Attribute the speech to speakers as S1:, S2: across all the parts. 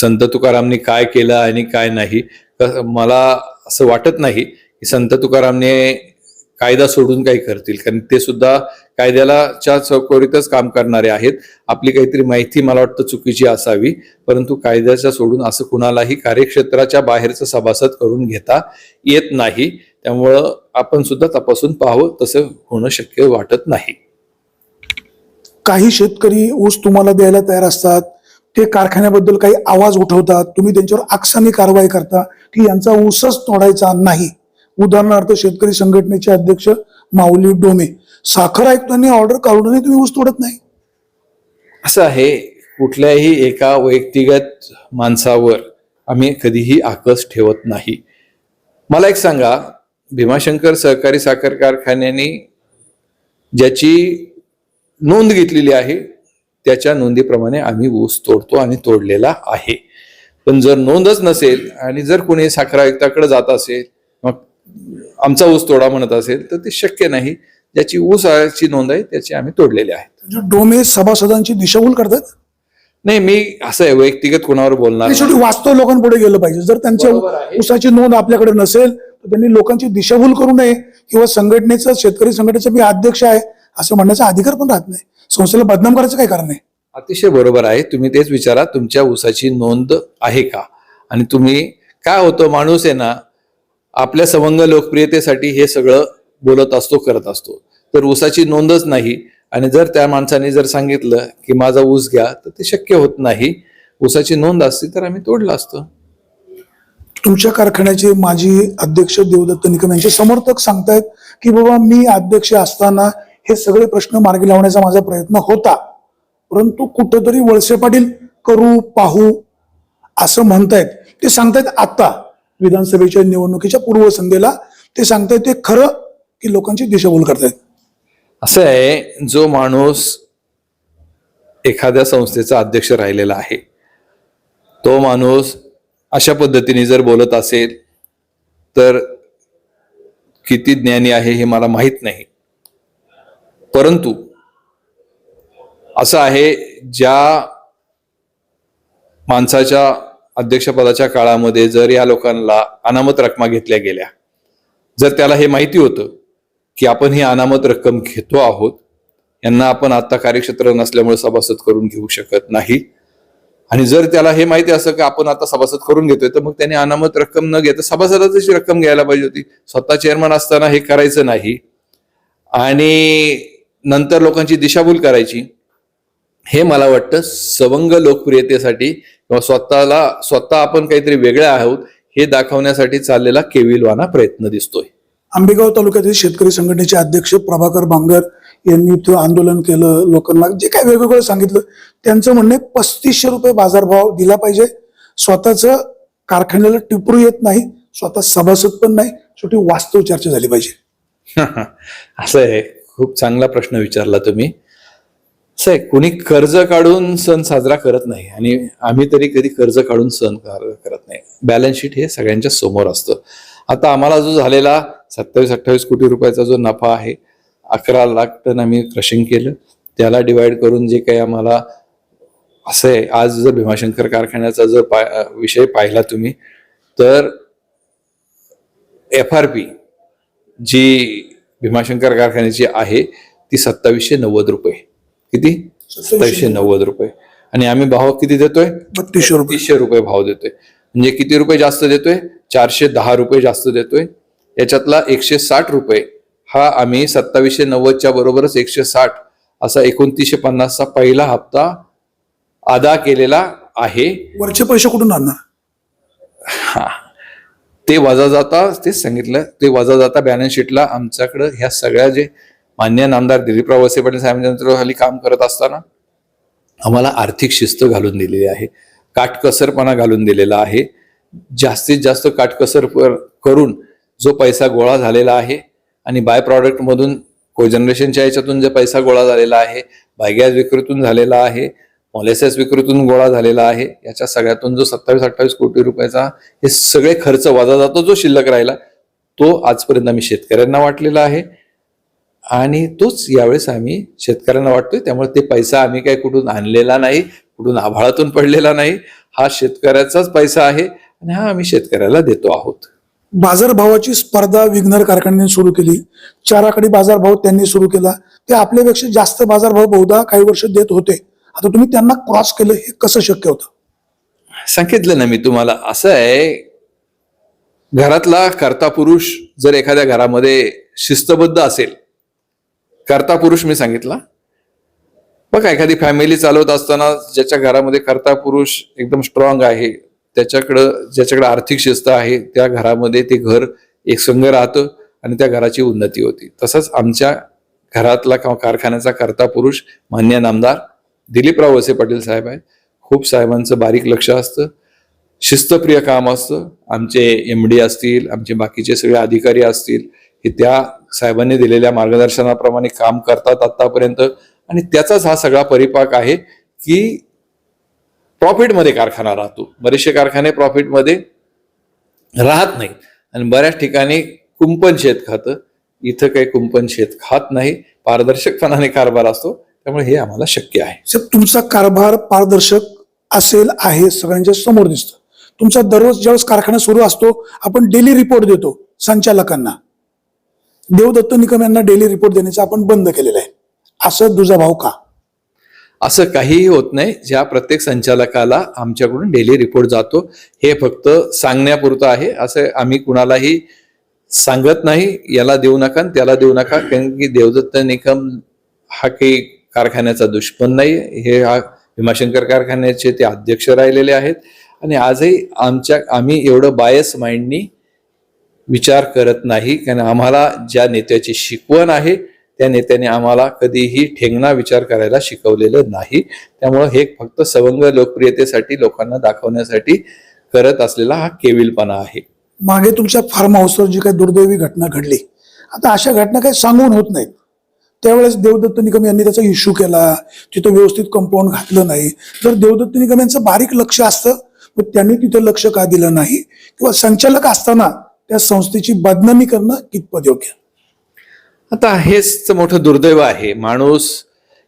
S1: संत तुकारामनी काय केलं आणि काय नाही. मला असं वाटत नाही की संत तुकारामने कायदा सोडून काही करतील. कारण ते सुद्धा कायद्याला च्या चौकटीतच काम करणारे आहेत. आपली काहीतरी माहिती मला वाटतं चुकीची असावी. परंतु कायद्याच्या सोडून असं कुणालाही कार्यक्षेत्राच्या बाहेरचं सभासद करून घेता येत नाही. त्यामुळं आपण सुद्धा तपासून पाहावं. तसं होणं शक्य वाटत नाही.
S2: काही शेतकरी ऊस तुम्हाला द्यायला तयार असतात. ते कारखान्याबद्दल काही आवाज उठवतात तुम्ही त्यांच्यावर आक्षाने कारवाई करता की यांचा ऊसच तोडायचा नाही. उदाहरणार्थ शेतकरी संघटनेचे अध्यक्ष माऊली डोमे साखर आयुक्तांनी ऑर्डर काढूनही तुम्ही ऊस तोडत नाही.
S1: असं आहे कुठल्याही एका वैयक्तिगत माणसावर आम्ही कधीही आकस ठेवत नाही. मला एक सांगा भीमाशंकर सहकारी साखर कारखान्याने ज्याची नोंद घेतलेली आहे त्याच्या नोंदीप्रमाणे आम्ही ऊस तोडतो आणि तोडलेला आहे. पण जर नोंदच नसेल आणि जर कोणी साखर आयुक्ताकडे जात असेल मग आमचा ऊस तोडा म्हणत असेल तर ते शक्य नाही. ज्याची ऊसाची नोंद आहे त्याची आम्ही तोडलेले
S2: म्हणजे डोमे सभासदांची दिशाभूल करतात?
S1: नाही मी असं आहे वैयक्तिक कोणावर बोलणार
S2: शेवटी वास्तव लोकांपुढे गेलं पाहिजे. जर त्यांच्या
S1: आहे.
S2: ऊसाची नोंद आपल्याकडे नसेल तर त्यांनी लोकांची दिशाभूल करू नये. किंवा संघटनेचं शेतकरी संघटनेचा मी अध्यक्ष आहे असं म्हणण्याचा अधिकार पण राहत नाही. संस्थेला बदनाम करायचं काय कारण आहे?
S1: अतिशय बरोबर आहे. तुम्ही तेच विचारा तुमच्या ऊसाची नोंद आहे का? आणि तुम्ही काय होतं माणूस आहे ना आपल्या सवंग लोकप्रियतेसाठी हे सगळं बोलत असतो करत असतो. तर ऊसाची नोंदच नाही. आणि जर त्या माणसाने जर सांगितलं की माझा ऊस घ्या तर ते शक्य होत नाही. ऊसाची नोंद असती तर आम्ही तोडलं असतं.
S2: तुमच्या कारखान्याचे माजी अध्यक्ष देवदत्त निकम यांचे समर्थक सांगतायत की बाबा मी अध्यक्ष असताना हे सगळे प्रश्न मार्गी लावण्याचा माझा प्रयत्न होता. परंतु कुठंतरी वळसे पाटील करू पाहू असं म्हणतायत. ते सांगतायत आता विधानसभेच्या निवडणुकीच्या पूर्वसंध्येला ते सांगतायत ते खरं की लोकांची दिशाभूल करतायत.
S1: असं आहे जो माणूस एखाद्या संस्थेचा अध्यक्ष राहिलेला आहे तो माणूस अशा पद्धतीने जर बोलत असेल तर किती ज्ञानी आहे हे मला माहीत नाही. परंतु असं आहे ज्या माणसाच्या अध्यक्षपदाच्या काळामध्ये जर या लोकांना अनामत रकमा घेतल्या गेल्या जर त्याला हे माहिती होतं की आपण ही अनामत रक्कम घेतो आहोत यांना आपण आता कार्यक्षेत्र नसल्यामुळे सभासद करून घेऊ शकत नाही. आणि जर त्याला हे माहिती असं की आपण आता सभासद करून घेतोय तर मग त्याने अनामत रक्कम न घेता सभासदाचीच रक्कम घ्यायला पाहिजे होती. स्वतः चेअरमन असताना हे करायचं नाही. आणि नंतर लोकांची दिशाभूल करायची. हे मला वाटतं सवंग लोकप्रियतेसाठी किंवा स्वतःला स्वतः आपण काहीतरी वेगळे आहोत हे दाखवण्यासाठी चाललेला केविलवाना प्रयत्न दिसतोय.
S2: आंबेगाव तालुक्यातील शेतकरी संघटनेचे अध्यक्ष प्रभाकर बांगर यांनी इथं आंदोलन केलं. लोकांना जे काय वेगवेगळं सांगितलं त्यांचं म्हणणे पस्तीसशे रुपये बाजारभाव दिला पाहिजे. स्वतःच कारखान्याला टिपरू येत नाही स्वतः सभासद पण नाही. शेवटी वास्तव चर्चा झाली पाहिजे.
S1: असं आहे. खूप चांगला प्रश्न विचारला तुम्ही. साहेब कोणी कुणी कर्ज काढून सण साजरा करत नाही आणि आम्ही तरी कधी कर्ज काढून सण करत नाही. बॅलन्स शीट हे सगळ्यांच्या समोर असतं. आता आम्हाला जो झालेला सत्तावीस अठ्ठावीस कोटी रुपयाचा जो नफा आहे अकरा लाख टन आम्ही क्रशिंग केलं. त्याला डिवाइड करून जे काही आम्हाला असं आहे आज जर भीमाशंकर कारखान्याचा जर पा विषय पाहिला तुम्ही तर F R P G Bhimashankar कारखान्याची आहे ती सत्तावीसशे नव्वद रुपये. किती? सत्तावीसशे नव्वद रुपये. आणि आम्ही भाव किती देतोय?
S2: बत्तीसशे रुपये.
S1: रुपये भाव देतोय. म्हणजे किती रुपये जास्त देतोय? चारशे दहा रुपये जास्त देतोय. याच्यातला एकशे साठ रुपये हा आम्ही सत्तावीसशे नव्वदच्या बरोबरच एकशे साठ असा एकोणतीसशे पन्नासचा पहिला हप्ता अदा केलेला आहे.
S2: वरचे पैसे कुठून आणणार?
S1: हा. ते वजा जाता तेच सांगितलं. ते वजा जाता बॅलन्स शीटला आमच्याकडं ह्या सगळ्या जे मान्य नामदार दिलीपराव वसे पाटील साहेबांच्या खाली काम करत असताना आम्हाला आर्थिक शिस्त घालून दिलेली आहे. काटकसरपणा घालून दिलेला आहे. जास्तीत जास्त काटकसर करून जो पैसा गोळा झालेला आहे आणि बाय प्रॉडक्टमधून को कोजनरेशनच्या याच्यातून जो पैसा गोळा झालेला आहे बायगॅस विक्रीतून झालेला आहे मॉलेसेस विक्रीतून गोळा झालेला आहे. याच्या सगळ्यातून जो सत्तावीस अठ्ठावीस कोटी रुपयाचा हे सगळे खर्च वजा जातो जो शिल्लक राहिला तो आजपर्यंत आम्ही शेतकऱ्यांना वाटलेला आहे. आणि तोच यावेळेस आम्ही शेतकऱ्यांना वाटतोय त्यामुळे ते पैसा आम्ही काही कुठून आणलेला नाही कुठून आभाळातून पडलेला नाही. हा शेतकऱ्याचाच पैसा आहे आणि हा आम्ही शेतकऱ्याला देतो आहोत.
S2: बाजारभावाची स्पर्धा विघ्नर कारखान्याने सुरू केली. चाराकडे बाजारभाव त्यांनी सुरू केला. ते आपल्यापेक्षा जास्त बाजारभाव बहुधा काही वर्ष देत होते. आता तुम्ही त्यांना क्रॉस केलं हे कसं शक्य होतं?
S1: सांगितलं ना मी तुम्हाला असं आहे घरातला कर्ता पुरुष जर एखाद्या घरामध्ये शिस्तबद्ध असेल कर्ता पुरुष मी सांगितला. बघा एखादी फॅमिली चालवत असताना ज्याच्या घरामध्ये कर्ता पुरुष एकदम स्ट्रॉंग आहे त्याच्याकडं ज्याच्याकडे आर्थिक शिस्त आहे त्या घरामध्ये ते घर एक संघ राहतं आणि त्या घराची उन्नती होती. तसंच आमच्या घरातला किंवा कारखान्याचा कर्ता पुरुष मान्य नामदार दिलीपराव वसे पाटील साहेब आहेत. खूप साहेबांचं बारीक लक्ष असतं. शिस्तप्रिय काम असतं. आमचे एम डी असतील आमचे बाकीचे सगळे अधिकारी असतील हे त्या साहेबांनी दिलेल्या मार्गदर्शनाप्रमाणे काम करतात आतापर्यंत. आणि त्याचाच हा सगळा परिपाक आहे की प्रॉफिटमध्ये कारखाना राहतो. बरेचसे कारखाने प्रॉफिटमध्ये राहत नाही आणि बऱ्याच ठिकाणी कुंपण शेत खातं. इथं काही कुंपण शेत खात नाही. पारदर्शकपणाने कारभार असतो. त्यामुळे हे आम्हाला शक्य आहे.
S2: साहेब तुमचा कारभार पारदर्शक असेल आहे सगळ्यांच्या समोर दिसतं. तुमचा दररोज ज्यावेळेस कारखाना सुरू असतो आपण डेली रिपोर्ट देतो संचालकांना. देवदत्त निकम यांना डेली रिपोर्ट देण्याचं आपण बंद केलेलं आहे. असं दुजा भाव का?
S1: असं काहीही होत नाही. ज्या प्रत्येक संचालकाला आमच्याकडून डेली रिपोर्ट जातो हे फक्त सांगण्यापुरतं आहे. असं आम्ही कुणालाही सांगत नाही. याला देऊ नका त्याला देऊ नका. कारण की देवदत्त निकम हा काही कारखान्याचा दुश्मन नाही. हे हा भीमाशंकर कारखान्याचे ते अध्यक्ष राहिलेले आहेत. आणि आजही आमच्या आम्ही एवढं बायस माइंडनी विचार करत नाही. कारण आम्हाला ज्या नेत्याची शिकवण आहे त्या नेत्याने आम्हाला कधीही ठेंगणा विचार करायला शिकवलेलं नाही. त्यामुळं हे फक्त सवंग लोकप्रियतेसाठी लोकांना दाखवण्यासाठी करत असलेला हा केविलपणा आहे.
S2: मागे तुमच्या फार्म हाऊसवर जी काही दुर्दैवी घटना घडली आता अशा घटना काही सांगून होत नाहीत. त्यावेळेस देवदत्त निकम यांनी त्याचा इश्यू केला. तिथं व्यवस्थित कंपाऊंड घातलं नाही. जर देवदत्त निकम यांचं बारीक लक्ष असतं मग त्यांनी तिथं लक्ष का दिलं नाही? किंवा संचालक असताना त्या संस्थेची बदनामी करणं कितपत योग्य?
S1: आता हेच मोठं दुर्दैव आहे. माणूस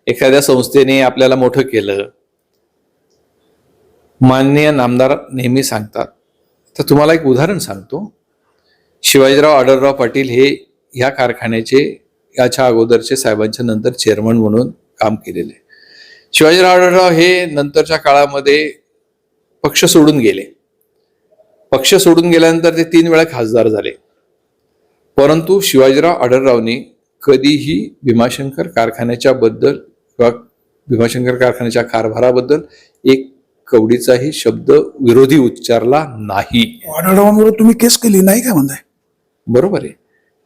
S1: एखाद्या संस्थेने आपल्याला मोठं केलं. माननीय नामदार नेहमी सांगतात. तर तुम्हाला एक उदाहरण सांगतो. शिवाजीराव आडरराव पाटील हे या कारखान्याचे याच्या अगोदरचे साहेबांच्या नंतर चेअरमन म्हणून काम केलेले. शिवाजीराव आढळराव हे नंतरच्या काळामध्ये पक्ष सोडून गेले. पक्ष सोडून गेल्यानंतर ते तीन वेळा खासदार झाले. परंतु शिवाजीराव आढळरावनी कधीही भीमाशंकर कारखान्याच्या बद्दल किंवा भीमाशंकर कारखान्याच्या कारभाराबद्दल एक कवडीचाही शब्द विरोधी उच्चारला नाही.
S2: आढळरावांवर तुम्ही केस केली नाही काय म्हणताय?
S1: बरोबर आहे.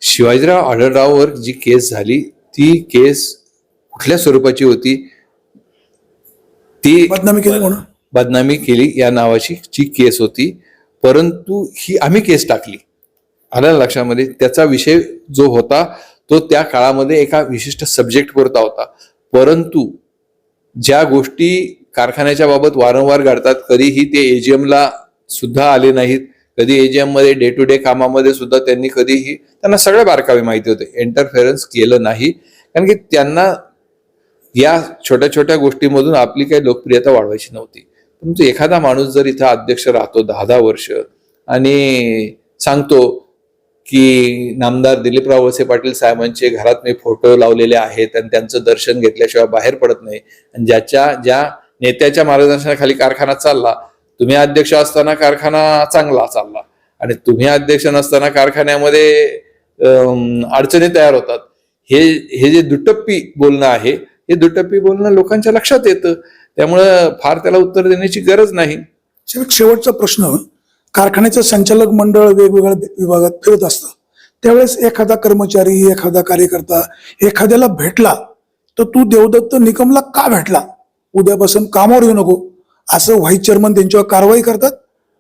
S1: शिवाजीराव आढळराववर जी केस झाली ती केस कुठल्या स्वरूपाची होती? ती
S2: बदनामी केली म्हणून?
S1: बदनामी केली या नावाची जी केस होती. परंतु ही आम्ही केस टाकली. आलं ना लक्षामध्ये त्याचा विषय जो होता तो त्या काळामध्ये एका विशिष्ट सब्जेक्ट पुरता होता. परंतु ज्या गोष्टी कारखान्याच्या बाबत वारंवार घडतात कधीही ते AGM ला सुद्धा आले नाहीत. कधी एजीएममध्ये डे टू डे कामामध्ये सुद्धा त्यांनी कधीही त्यांना सगळ्या बारकावे माहिती होते. इंटरफेरन्स केलं नाही. कारण की त्यांना या छोट्या छोट्या गोष्टीमधून आपली काही लोकप्रियता वाढवायची नव्हती. परंतु एखादा माणूस जर इथं अध्यक्ष राहतो दहा दहा वर्ष आणि सांगतो की नामदार दिलीपराव वसे पाटील साहेबांचे घरात मी फोटो लावलेले आहेत आणि त्यांचं दर्शन घेतल्याशिवाय बाहेर पडत नाही आणि ज्याच्या ज्या नेत्याच्या मार्गदर्शनाखाली कारखाना चालला तुम्ही अध्यक्ष असताना कारखाना चांगला चालला आणि तुम्ही अध्यक्ष नसताना कारखान्यामध्ये अडचणी तयार होतात. हे हे जे दुटप्पी बोलणं आहे हे दुटप्पी बोलणं लोकांच्या लक्षात येतं. त्यामुळं फार त्याला उत्तर देण्याची गरज नाही.
S2: शेवटचा प्रश्न कारखान्याचं संचालक मंडळ वेगवेगळ्या विभागात फिरत असतं. त्यावेळेस एखादा कर्मचारी एखादा कार्यकर्ता एखाद्याला भेटला तर तू देवदत्त निकमला का भेटला? उद्यापासून कामावर येऊ नको. असं व्हाईस चेअरमन त्यांच्यावर कारवाई करतात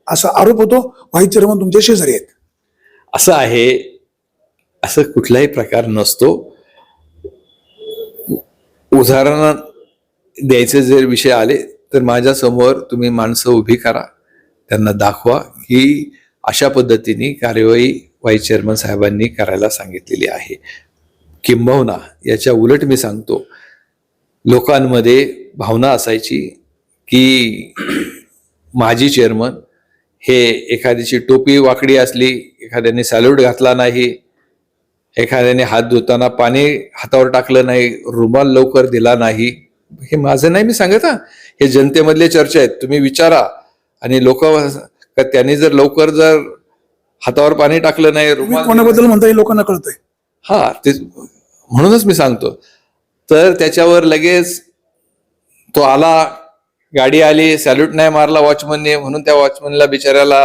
S2: असा आरोप होतो व्हाईस चेअरमन तुमच्या शेजारी आहेत.
S1: असं आहे असं कुठलाही प्रकार नसतो. उदाहरण द्यायचे जर विषय आले तर माझ्यासमोर तुम्ही माणसं उभी करा त्यांना दाखवा की अशा पद्धतीने कार्यवाही व्हाईस चेअरमन साहेबांनी करायला सांगितलेली आहे. किंबहुना याच्या उलट मी सांगतो लोकांमध्ये भावना असायची की माजी चेअरमन हे एखाद्याची टोपी वाकडी असली एखाद्याने सॅल्यूट घातला नाही एखाद्याने हात धुताना पाणी हातावर टाकलं नाही रुमाल लवकर दिला नाही हे माझं नाही मी सांगत हा. हे जनतेमधले चर्चा आहेत तुम्ही विचारा. आणि लोक त्यांनी जर लवकर जर हातावर पाणी टाकलं नाही रुमाल
S2: कोणाबद्दल म्हणता हे लोकांना कळतंय?
S1: हा ते म्हणूनच मी सांगतो. तर त्याच्यावर लगेच तो आला गाडी आली सॅल्यूट नाही मारला वॉचमनने म्हणून त्या वॉचमनला बिचाऱ्याला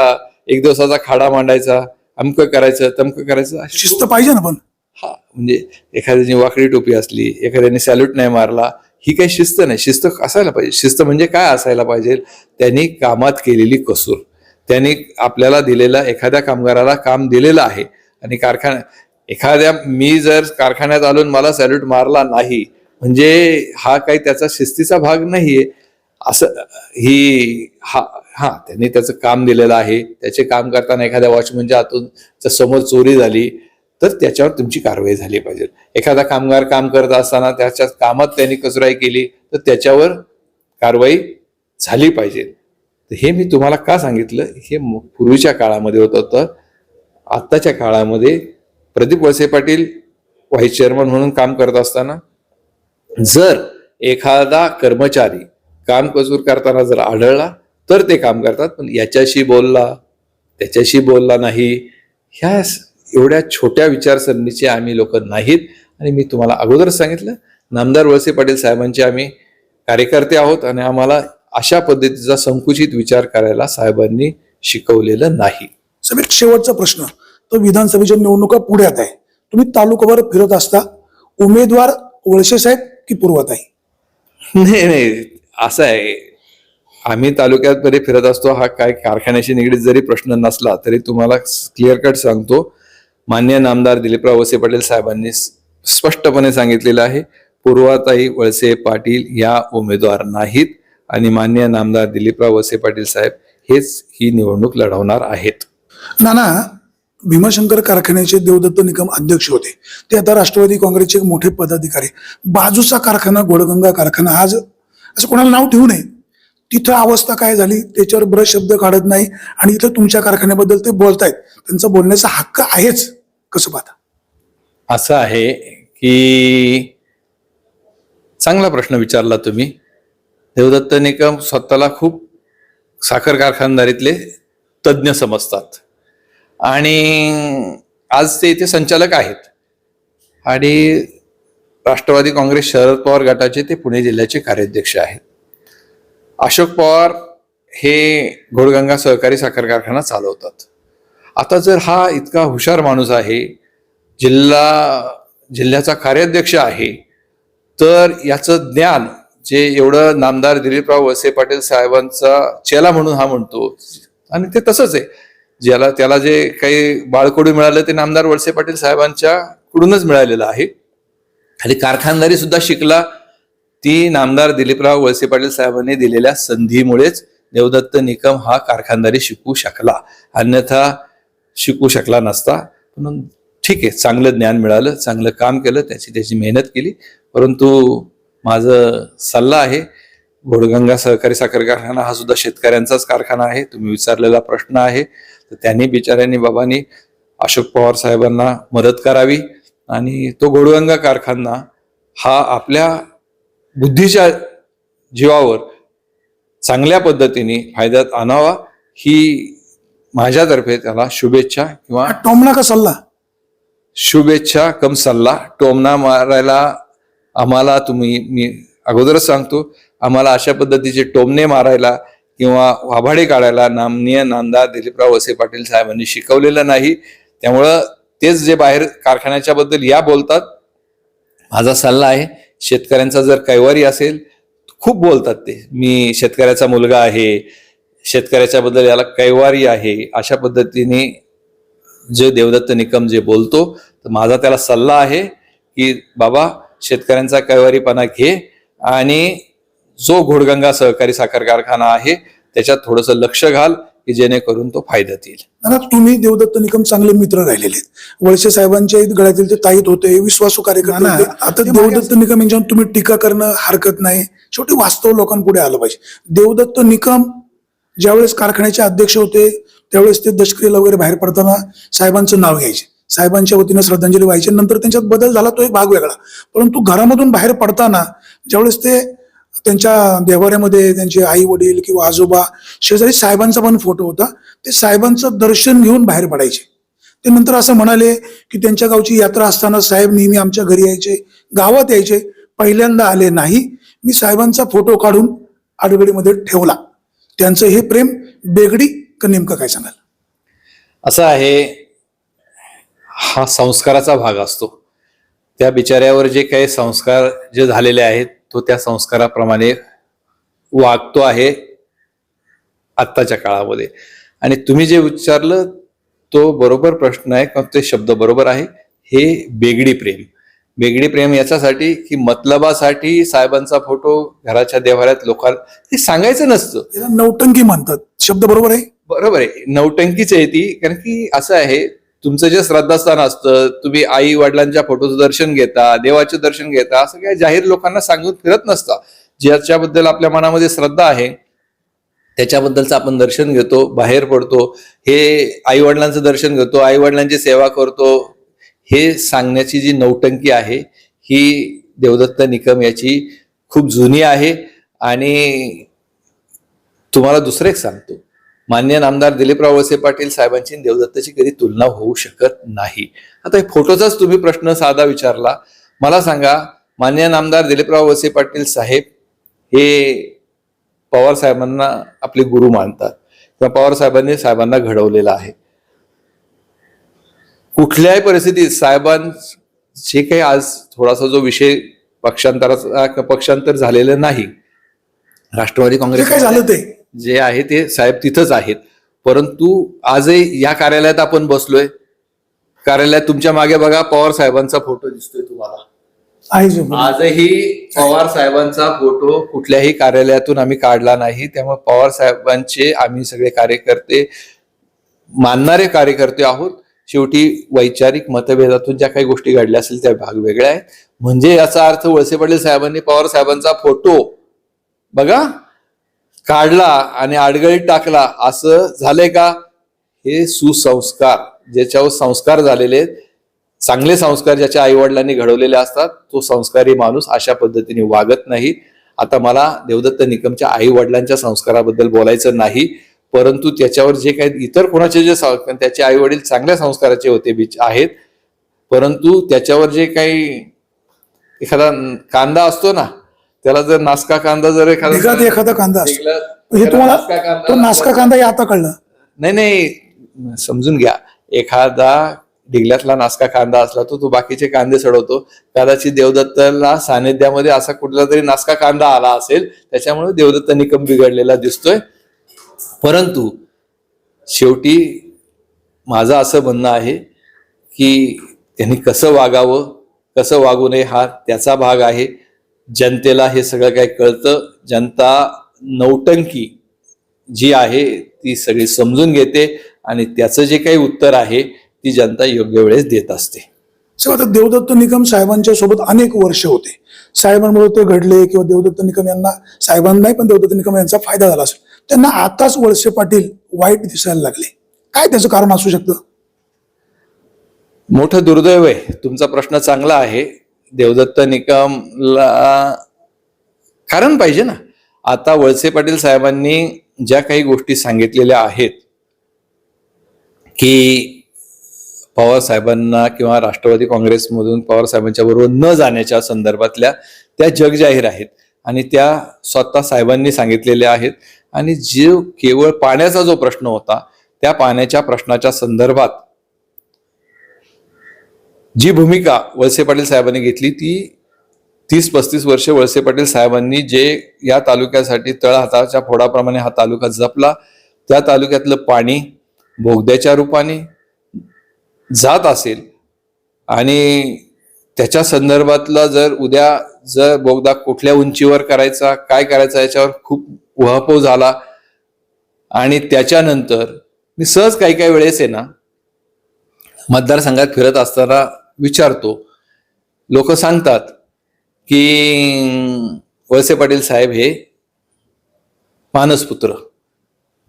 S1: एक दिवसाचा खाडा मांडायचा. अमकं करायचं तमकं करायचं
S2: शिस्त पाहिजे ना पण.
S1: हा म्हणजे एखाद्याची वाकडी टोपी असली एखाद्याने सॅल्यूट नाही मारला ही काही शिस्त नाही. शिस्त असायला पाहिजे. शिस्त म्हणजे काय असायला पाहिजे? त्यांनी कामात केलेली कसूर. त्यांनी आपल्याला दिलेला एखाद्या कामगाराला काम दिलेलं आहे. आणि कारखाना एखाद्या मी जर कारखान्यात आलो आणि मला सॅल्यूट मारला नाही म्हणजे हा काही त्याचा शिस्तीचा भाग नाहीये. असं ही हा हा त्यांनी त्याचं काम दिलेलं आहे. त्याचे काम करताना एखाद्या वॉचमनच्या हातून जर समोर चोरी झाली तर त्याच्यावर तुमची कारवाई झाली पाहिजे. एखादा कामगार काम करत असताना त्याच्या कामात त्यांनी कचराई केली तर त्याच्यावर कारवाई झाली पाहिजे. तर हे मी तुम्हाला का सांगितलं? हे पूर्वीच्या काळामध्ये होत होतं. आत्ताच्या काळामध्ये प्रदीप वळसे पाटील व्हाईस चेअरमन म्हणून काम करत असताना जर एखादा कर्मचारी काम कसूर करताना जर आढळला तर ते काम करतात पण याच्याशी बोलला त्याच्याशी बोलला नाही ह्या एवढ्या छोट्या विचारसरणीचे आम्ही लोक नाहीत. आणि मी तुम्हाला अगोदरच सांगितलं नामदार वळसे पाटील साहेबांचे आम्ही कार्यकर्ते आहोत आणि आम्हाला अशा पद्धतीचा संकुचित विचार करायला साहेबांनी शिकवलेलं नाही.
S2: समीर शेवटचा प्रश्न. तो विधानसभेच्या निवडणुका पुढ्यात आहे. तुम्ही तालुकाभर फिरत असता. उमेदवार वळसे साहेब की पूर्वताई
S1: नाही नाही. असं आहे आम्ही तालुक्यात तरी फिरत असतो हा काय कारखान्याशी निगडीत जरी प्रश्न नसला तरी तुम्हाला क्लिअर कट सांगतो. मान्य नामदार दिलीपराव वळसे पाटील साहेबांनी स्पष्टपणे सांगितलेलं आहे पूर्वाताई वळसे पाटील या उमेदवार नाहीत आणि मान्य नामदार दिलीपराव वळसे पाटील साहेब हेच ही निवडणूक लढवणार आहेत.
S2: नाना भीमाशंकर कारखान्याचे देवदत्त निकम अध्यक्ष होते. ते आता राष्ट्रवादी काँग्रेसचे मोठे पदाधिकारी. बाजूचा कारखाना घोडगंगा कारखाना आज असं कोणाला नाव ठेवू नये. तिथं अवस्था काय झाली त्याच्यावर ब्रश शब्द काढत नाही आणि इथं तुमच्या कारखान्याबद्दल ते बोलतायत. त्यांचा बोलण्याचा हक्क आहेच कसं पाहता?
S1: असं आहे की चांगला प्रश्न विचारला तुम्ही. देवदत्त निकम स्वतःला खूप साखर कारखानदारीतले तज्ज्ञ समजतात. आणि आज ते इथे संचालक आहेत. आणि राष्ट्रवादी काँग्रेस शरद पवार गटाचे ते पुणे जिल्ह्याचे कार्याध्यक्ष आहेत. अशोक पवार हे घोडगंगा सहकारी साखर कारखाना चालवतात. आता जर हा इतका हुशार माणूस आहे जिल्हा जिल्ह्याचा कार्याध्यक्ष आहे तर याचं ज्ञान जे एवढं नामदार दिलीपराव वसे पाटील साहेबांचा चेला म्हणून हा म्हणतो आणि ते तसंच आहे. ज्याला त्याला जे काही बाळकडू मिळालं ते नामदार वळसे पाटील साहेबांच्या कडूनच मिळालेलं आहे. आणि कारखानदारी सुद्धा शिकला. ती नामदार दिलीपराव वळसे पाटील साहेबांनी दिलेल्या संधीमुळेच देवदत्त निकम हा कारखानदारी शिकू शकला. अन्यथा शिकू शकला नसता. म्हणून ठीक आहे चांगलं ज्ञान मिळालं चांगलं काम केलं त्याची त्याची मेहनत केली. परंतु माझं सल्ला आहे घोडगंगा सहकारी साखर कारखाना हा सुद्धा शेतकऱ्यांचाच कारखाना आहे. तुम्ही विचारलेला प्रश्न आहे. तर त्यांनी बिचाऱ्यांनी बाबांनी अशोक पवार साहेबांना मदत करावी. आणि तो घोडगंगा कारखाना हा आपल्या बुद्धीच्या जीवावर चांगल्या पद्धतीने फायद्यात आणावा ही माझ्यातर्फे त्याला शुभेच्छा किंवा
S2: टोमणा का सल्ला?
S1: शुभेच्छा कम सल्ला. टोमना मारायला आम्हाला तुम्ही मी अगोदरच सांगतो आम्हाला अशा पद्धतीचे टोमणे मारायला किंवा वाभाडे काढायला नामनीय नामदार दिलीपराव वसे पाटील साहेबांनी शिकवलेलं नाही. त्यामुळं तेच जे बाहेर कारखान्याच्या बद्दल या बोलतात माझा सल्ला आहे शेतकऱ्यांचा जर कैवारी असेल खूप बोलतात ते मी शेतकऱ्याचा मुलगा आहे शेतकऱ्याच्या बद्दल याला कैवारी आहे अशा पद्धतीने जे देवदत्त निकम जे बोलतो तर माझा त्याला सल्ला आहे की बाबा शेतकऱ्यांचा कैवारीपणा घे आणि जो घोडगंगा सहकारी साखर कारखाना आहे त्याच्यात थोडंसं लक्ष घाल की जेणेकरून तो फायद्यात येईल.
S2: तुम्ही देवदत्त निकम चांगले मित्र राहिलेले. आहेत वळसे साहेबांच्या गळ्यातील ते ताईत होते विश्वासू कार्यक्रम आता देवदत्त निकम यांच्यावर तुम्ही टीका करणं हरकत नाही. शेवटी वास्तव लोकांपुढे आलं पाहिजे. देवदत्त निकम ज्यावेळेस कारखान्याचे अध्यक्ष होते त्यावेळेस ते दशक्रियेला वगैरे बाहेर पडताना साहेबांचं नाव घ्यायचे. साहेबांच्या वतीनं श्रद्धांजली व्हायची. नंतर त्यांच्यात बदल झाला तो एक भाग वेगळा. परंतु घरामधून बाहेर पडताना ज्यावेळेस ते त्यांच्या देवाऱ्यामध्ये त्यांचे आई वडील किंवा आजोबा शेजारी साहेबांचा पण फोटो होता. ते साहेबांचं दर्शन घेऊन बाहेर पडायचे. ते नंतर असं म्हणाले की त्यांच्या गावची यात्रा असताना साहेब नेहमी आमच्या घरी यायचे गावात यायचे. पहिल्यांदा आले नाही. मी साहेबांचा फोटो काढून आडगडीमध्ये ठेवला. त्यांचं हे प्रेम बेगडी का नेमकं काय सांगाल?
S1: असं आहे हा संस्काराचा भाग असतो. त्या बिचाऱ्यावर जे काही संस्कार जे झालेले आहेत तो त्या संस्काराप्रमाणे वागतो आहे आत्ताच्या काळामध्ये. आणि तुम्ही जे विचारलं तो बरोबर प्रश्न आहे का ते शब्द बरोबर आहे हे बेगडी प्रेम. बेगडी प्रेम याच्यासाठी की मतलबासाठी साहेबांचा फोटो घराच्या देवाऱ्यात लोकांना हे सांगायचं नसतं.
S2: नौटंकी म्हणतात. शब्द बरोबर आहे?
S1: बरोबर आहे. नौटंकीच आहे ती कारण की असं आहे तुमचं जे श्रद्धास्थान असतं तुम्ही आई वडिलांच्या फोटोचं दर्शन घेता देवाचे दर्शन घेता असं काही जाहीर लोकांना सांगून फिरत नसता. ज्याच्याबद्दल आपल्या मनामध्ये श्रद्धा आहे त्याच्याबद्दलचं आपण दर्शन घेतो बाहेर पडतो. हे आई वडिलांचं दर्शन घेतो आई वडिलांची सेवा करतो. हे सांगण्याची जी नौटंकी आहे ही देवदत्त निकम याची खूप जुनी आहे. आणि तुम्हाला दुसरं एक सांगतो. मान्य नामदार दिलीपराव वळसे पाटील साहेबांची देवदत्ताची कधी तुलना होऊ शकत नाही. आता हे फोटोचाच तुम्ही प्रश्न साधा विचारला. मला सांगा मान्य नामदार दिलीपराव वळसे पाटील साहेब हे पवार साहेबांना आपले गुरु मानतात किंवा पवार साहेबांनी साहेबांना घडवलेलं आहे. कुठल्याही परिस्थितीत साहेबांचे काही आज थोडासा जो विषय पक्षांतराचा पक्षांतर झालेलं नाही. राष्ट्रवादी काँग्रेस
S2: काय झालं ते.
S1: जे आहे ते साहेब तिथंच आहेत. परंतु आजही या कार्यालयात आपण बसलोय. कार्यालयात तुमच्या मागे बघा पवार साहेबांचा फोटो दिसतोय तुम्हाला. आजही पवार साहेबांचा फोटो कुठल्याही कार्यालयातून आम्ही काढला नाही. त्यामुळे पवार साहेबांचे आम्ही सगळे कार्यकर्ते मानणारे कार्यकर्ते आहोत. शेवटी वैचारिक मतभेदातून ज्या काही गोष्टी घडल्या असतील त्या भाग वेगळ्या आहेत. म्हणजे याचा अर्थ वळसे पाटील साहेबांनी पवार साहेबांचा फोटो बघा. काढला आणि आडगळीत टाकला असं झालंय का? हे सुसंस्कार ज्याच्यावर संस्कार झालेले आहेत चांगले संस्कार ज्याच्या आईवडिलांनी घडवलेले असतात तो संस्कारी माणूस अशा पद्धतीने वागत नाही. आता मला देवदत्त निकमच्या आई वडिलांच्या संस्काराबद्दल बोलायचं नाही परंतु त्याच्यावर जे काही इतर कोणाचे जे संस्कार त्याचे आई वडील चांगल्या संस्काराचे होते बीच आहेत. परंतु त्याच्यावर जे काही एखादा कांदा असतो ना त्याला जर नासका कांदा जर
S2: ढिगात एखादा कांदा. असतो
S1: निघाला,
S2: हे
S1: त्याला नासका
S2: तुम्हाला
S1: कांदा
S2: तो नासका कांदा हे आता कळलं.
S1: नाही नाही समजून घ्या. एखादा ढिगल्यातला नासका कांदा असला तो तो बाकीचे कांदे सडवतो. कदाचित देवदत्तला सानिध्यामध्ये असा कुठला तरी नासका कांदा आला असेल त्याच्यामुळे देवदत्त निकम बिघडलेला दिसतोय. परंतु शेवटी माझं असं म्हणणं आहे की त्यांनी कसं वागावं कसं वागू नये हा त्याचा भाग आहे. जनतेला हे सगळं काही कळतं. जनता नौटंकी जी आहे ती सगळी समजून घेते आणि त्याचं जे काही उत्तर आहे ती जनता योग्य वेळेस देत असते.
S2: सो आता देवदत्त निकम साहेबांच्या सोबत अनेक वर्ष होते. साहेबांमुळे ते घडले किंवा देवदत्त निकम यांना साहेबांनाही पण देवदत्त निकम यांचा फायदा झाला असेल. त्यांना आताच वळसे पाटील वाईट दिसायला लागले. काय त्याचं कारण असू शकतं?
S1: मोठं दुर्दैव आहे. तुमचा प्रश्न चांगला आहे. देवदत्त निकमला कारण पाहिजे ना. आता वळसे पाटील साहेबांनी ज्या काही गोष्टी सांगितलेल्या आहेत की पवार साहेबांना किंवा राष्ट्रवादी काँग्रेसमधून पवार साहेबांच्या बरोबर न जाण्याच्या संदर्भातल्या त्या जगजाहीर आहेत आणि त्या स्वतः साहेबांनी सांगितलेल्या आहेत. आणि जे केवळ पाण्याचा जो प्रश्न होता त्या पाण्याच्या प्रश्नाच्या संदर्भात जी भूमिका वळसे पाटील साहेबांनी घेतली ती तीस पस्तीस वर्षे वळसे पाटील साहेबांनी जे या तालुक्यासाठी तळहाताच्या फोडाप्रमाणे हा तालुका जपला त्या तालुक्यातलं पाणी बोगद्याच्या रूपाने जात असेल आणि त्याच्या संदर्भातला जर उद्या जर बोगदा कुठल्या उंचीवर करायचा काय करायचा याच्यावर खूप उहापोह झाला आणि त्याच्यानंतर मी सहज काही काही वेळेस आहे ना मतदारसंघात फिरत असताना विचारतो. लोक सांगतात की वळसे पाटील साहेब हे मानसपुत्र.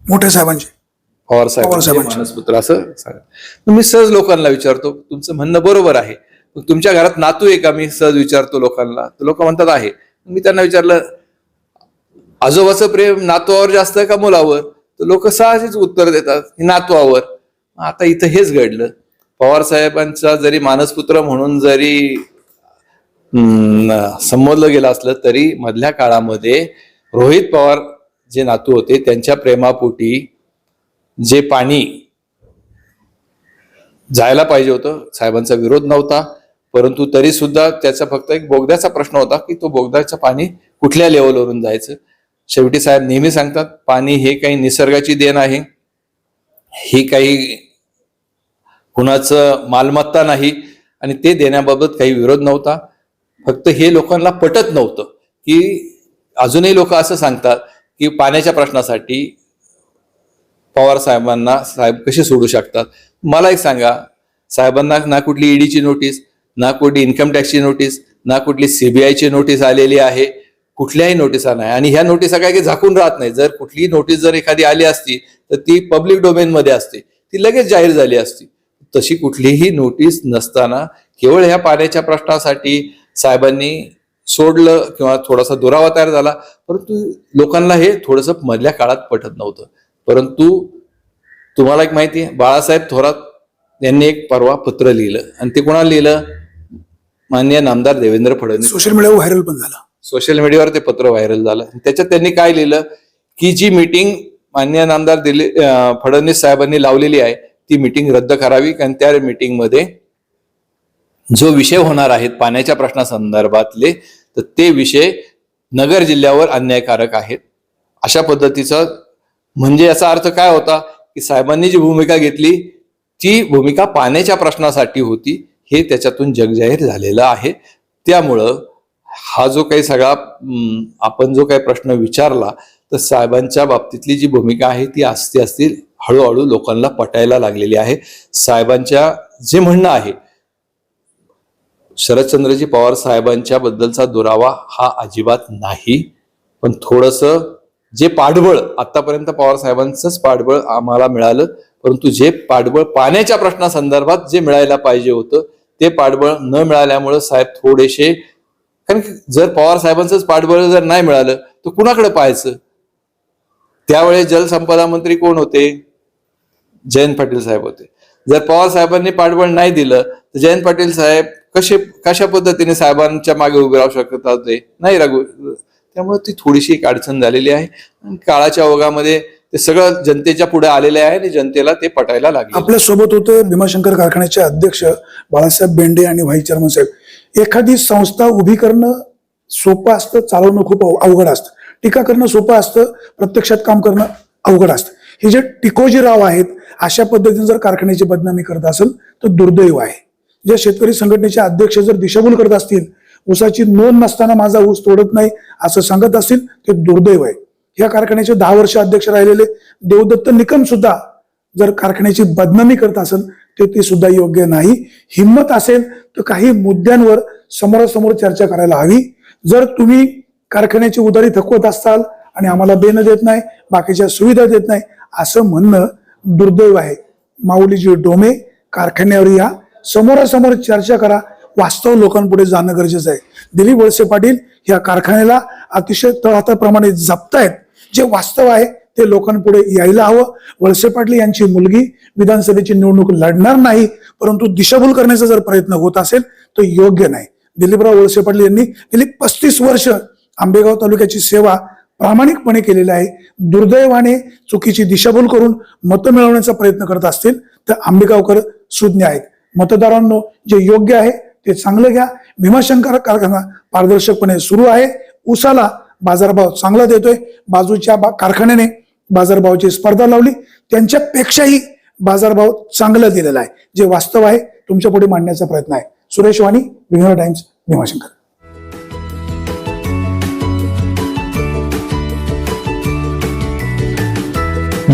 S2: मोठ्या साहेबांची.
S1: पवार साहेब. मानसपुत्र असं सांगा मी सहज लोकांना विचारतो तुमचं म्हणणं बरोबर आहे. तुमच्या घरात नातू आहे का? मी सहज विचारतो लोकांना. तर लोक म्हणतात आहे. मी त्यांना विचारलं आजोबाचं प्रेम नातवावर जास्त आहे का मुलावर? तर लोक सहजच उत्तर देतात नातवावर आता इथं हेच घडलं. पवार साहेबांचा जरी मानसपुत्र म्हणून जरी संबोधलं गेलं असलं तरी मधल्या काळामध्ये रोहित पवार जे नातू होते त्यांच्या प्रेमापोटी जे पाणी जायला पाहिजे होतं साहेबांचा विरोध नव्हता. परंतु तरी सुद्धा त्याचा फक्त एक बोगद्याचा प्रश्न होता की तो बोगद्याचं पाणी कुठल्या लेवलवरून जायचं? शेवटी साहेब नेहमी सांगतात पाणी हे काही निसर्गाची देण आहे. ही काही कुणाचं मालमत्ता नाही आणि ते देण्याबाबत काही विरोध नव्हता. फक्त हे लोकांना पटत नव्हतं की अजूनही लोक असं सांगतात की पाण्याच्या प्रश्नासाठी पवार साहेबांना साहेब कसे सोडू शकतात? मला एक सांगा साहेबांना ना कुठली ईडीची नोटीस ना कुठली इन्कम टॅक्सची नोटीस ना कुठली सीबीआयची नोटीस आलेली आहे कुठल्याही नोटिसा नाही. आणि ह्या नोटिसा काय की झाकून राहत नाही. जर कुठलीही नोटीस जर एखादी आली असती तर ती पब्लिक डोमेनमध्ये असते. ती लगेच जाहीर झाली असती. तशी कुठलीही नोटीस नसताना केवळ ह्या पाण्याच्या प्रश्नासाठी साहेबांनी सोडलं किंवा थोडासा दुरावा तयार झाला. परंतु लोकांना हे थोडंसं मधल्या काळात पटत नव्हतं. परंतु तुम्हाला एक माहिती आहे बाळासाहेब थोरात यांनी एक परवा पत्र लिहिलं आणि ते कोणाला लिहिलं? मान्य नामदार देवेंद्र फडणवीस.
S2: सोशल मीडियावर व्हायरल पण झाला.
S1: सोशल मीडियावर ते पत्र व्हायरल झालं. त्याच्यात त्यांनी काय लिहिलं? की जी मीटिंग मान्य नामदार दिले फडणवीस साहेबांनी लावलेली आहे ती मीटिंग रद्द करावी. कारण त्या मीटिंगमध्ये जो विषय होणार आहेत पाण्याच्या प्रश्नासंदर्भातले तर ते विषय नगर जिल्ह्यावर अन्यायकारक आहेत. अशा पद्धतीचा म्हणजे याचा अर्थ काय होता? की साहेबांनी जी भूमिका घेतली ती भूमिका पाण्याच्या प्रश्नासाठी होती. हे त्याच्यातून जगजाहीर झालेलं आहे. त्यामुळं हा जो काही सगळा आपण जो काही प्रश्न विचारला तर साहेबांच्या बाबतीतली जी भूमिका आहे ती असती असतील. हळूहळू लोकांना पटायला लागलेली आहे. साहेबांच्या जे म्हणणं आहे शरदचंद्रजी पवार साहेबांच्या बद्दलचा दुरावा हा अजिबात नाही. पण थोडस जे पाठबळ आतापर्यंत पवार साहेबांचंच पाठबळ आम्हाला मिळालं. परंतु जे पाठबळ पाण्याच्या प्रश्नासंदर्भात जे मिळायला पाहिजे होतं ते पाठबळ न मिळाल्यामुळं साहेब थोडेसे कारण की जर पवार साहेबांचंच पाठबळ जर नाही मिळालं तर कुणाकडे पाहायचं? त्यावेळेस जलसंपदा मंत्री कोण होते? जयंत पाटील साहेब होते. जर पवार साहेबांनी पाठबळ नाही दिलं तर जयंत पाटील साहेब कसे कशा पद्धतीने साहेबांच्या मागे उभे राहू शकत होते? नाही राहू त्यामुळे ती थोडीशी एक अडचण झालेली आहे. आणि काळाच्या ओघामध्ये ते सगळं जनतेच्या पुढे आलेले आहे आणि जनतेला ते पटायला लागले.
S2: आपल्यासोबत होते भीमाशंकर कारखान्याचे अध्यक्ष बाळासाहेब बेंडे आणि व्हाईस चेअरमन साहेब. एखादी संस्था उभी करणं सोपं असतं चालवणं खूप अवघड असतं. टीका करणं सोपं असतं प्रत्यक्षात काम करणं अवघड असतं. हे जे टिकोजीराव आहेत अशा पद्धतीने जर कारखान्याची बदनामी करत असेल तर दुर्दैव आहे. ज्या शेतकरी संघटनेचे अध्यक्ष जर दिशाभूल करत असतील ऊसाची नोंद नसताना माझा ऊस तोडत नाही असं सांगत असतील ते दुर्दैव आहे. या कारखान्याचे दहा वर्ष अध्यक्ष राहिलेले देवदत्त निकम सुद्धा जर कारखान्याची बदनामी करत असेल तर ते सुद्धा योग्य नाही. हिंमत असेल तर काही मुद्द्यांवर समोरासमोर चर्चा करायला हवी. जर तुम्ही कारखान्याची उदारी थकवत असाल आणि आम्हाला बेन देत नाही बाकीच्या सुविधा देत नाही असं म्हणणं दुर्दैव आहे. माऊलीजी डोमे कारखान्यावर या. समोरासमोर चर्चा करा. वास्तव लोकांपुढे जाणं गरजेचं आहे. दिलीप वळसे पाटील या कारखान्याला अतिशय तळहाताप्रमाणे जपतायत. जे वास्तव आहे ते लोकांपुढे यायला हवं. वळसे पाटील यांची मुलगी विधानसभेची निवडणूक लढणार नाही परंतु दिशाभूल करण्याचा जर प्रयत्न होत असेल तर योग्य नाही. दिलीपराव वळसे पाटील यांनी गेली पस्तीस वर्ष आंबेगाव तालुक्याची सेवा प्रामाणिकपणे केलेलं आहे. दुर्दैवाने चुकीची दिशाभूल करून मतं मिळवण्याचा प्रयत्न करत असतील तर आंबेगावकर सुज्ञ आहेत. मतदारांनो जे योग्य आहे ते चांगलं घ्या. भीमाशंकर कारखाना पारदर्शकपणे सुरू आहे. उसाला बाजारभाव चांगला देतोय. बाजूच्या बा- कारखान्याने बाजारभावाची स्पर्धा लावली. त्यांच्यापेक्षाही बाजारभाव चांगला दिलेला आहे. जे वास्तव आहे तुमच्यापुढे मांडण्याचा प्रयत्न आहे. सुरेश वाणी विघ्न टाइम्स भीमाशंकर.